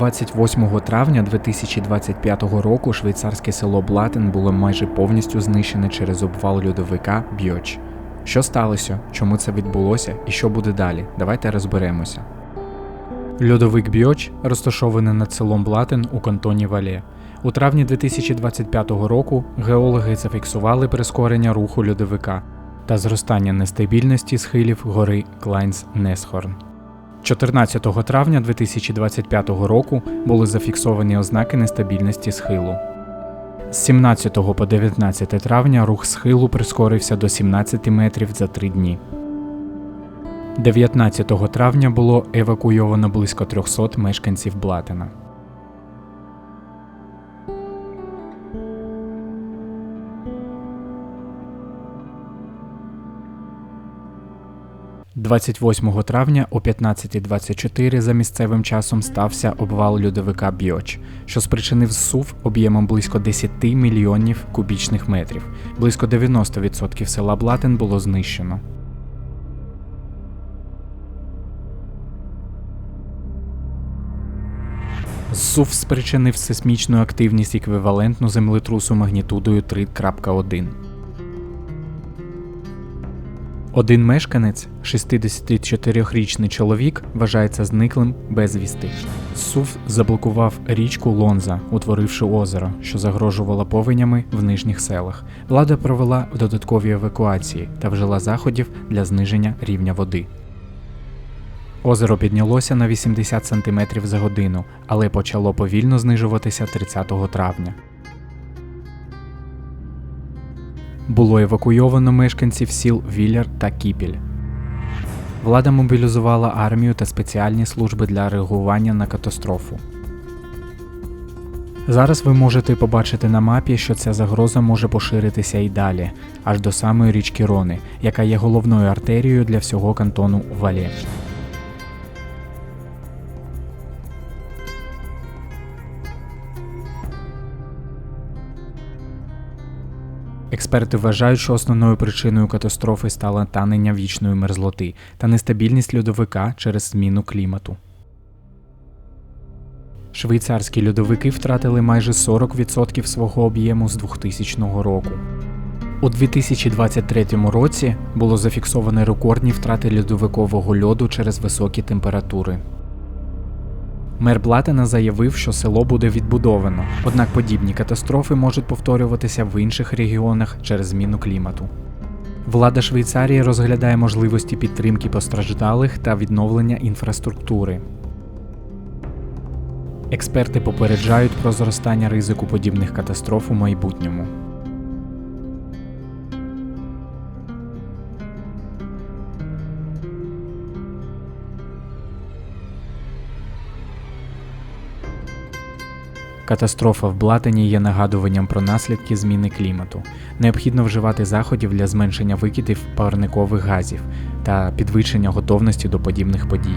28 травня 2025 року швейцарське село Блатен було майже повністю знищене через обвал льодовика Бьоч. Що сталося, чому це відбулося і що буде далі? Давайте розберемося. Льодовик Бьоч розташований над селом Блатен у кантоні Вале. У травні 2025 року геологи зафіксували прискорення руху льодовика та зростання нестабільності схилів гори Клайнс Несхорн. 14 травня 2025 року були зафіксовані ознаки нестабільності схилу. З 17 по 19 травня рух схилу прискорився до 17 метрів за три дні. 19 травня було евакуйовано близько 300 мешканців Блатена. – 28 травня о 15.24 за місцевим часом стався обвал льодовика Бьоч, що спричинив зсув об'ємом близько 10 мільйонів кубічних метрів. Близько 90% села Блатен було знищено. Зсув спричинив сейсмічну активність еквівалентну землетрусу магнітудою 3.1. Один мешканець, 64-річний чоловік, вважається зниклим безвісти. Сув заблокував річку Лонза, утворивши озеро, що загрожувало повенями в нижніх селах. Влада провела додаткові евакуації та вжила заходів для зниження рівня води. Озеро піднялося на 80 см за годину, але почало повільно знижуватися 30 травня. Було евакуйовано мешканців сіл Віллер та Кіпіль. Влада мобілізувала армію та спеціальні служби для реагування на катастрофу. Зараз ви можете побачити на мапі, що ця загроза може поширитися і далі, аж до самої річки Рони, яка є головною артерією для всього кантону Вале. Експерти вважають, що основною причиною катастрофи стало танення вічної мерзлоти та нестабільність льодовика через зміну клімату. Швейцарські льодовики втратили майже 40% свого об'єму з 2000 року. У 2023 році було зафіксовано рекордні втрати льодовикового льоду через високі температури. Мер Блатена заявив, що село буде відбудовано, однак подібні катастрофи можуть повторюватися в інших регіонах через зміну клімату. Влада Швейцарії розглядає можливості підтримки постраждалих та відновлення інфраструктури. Експерти попереджають про зростання ризику подібних катастроф у майбутньому. Катастрофа в Блатені є нагадуванням про наслідки зміни клімату. Необхідно вживати заходів для зменшення викидів парникових газів та підвищення готовності до подібних подій.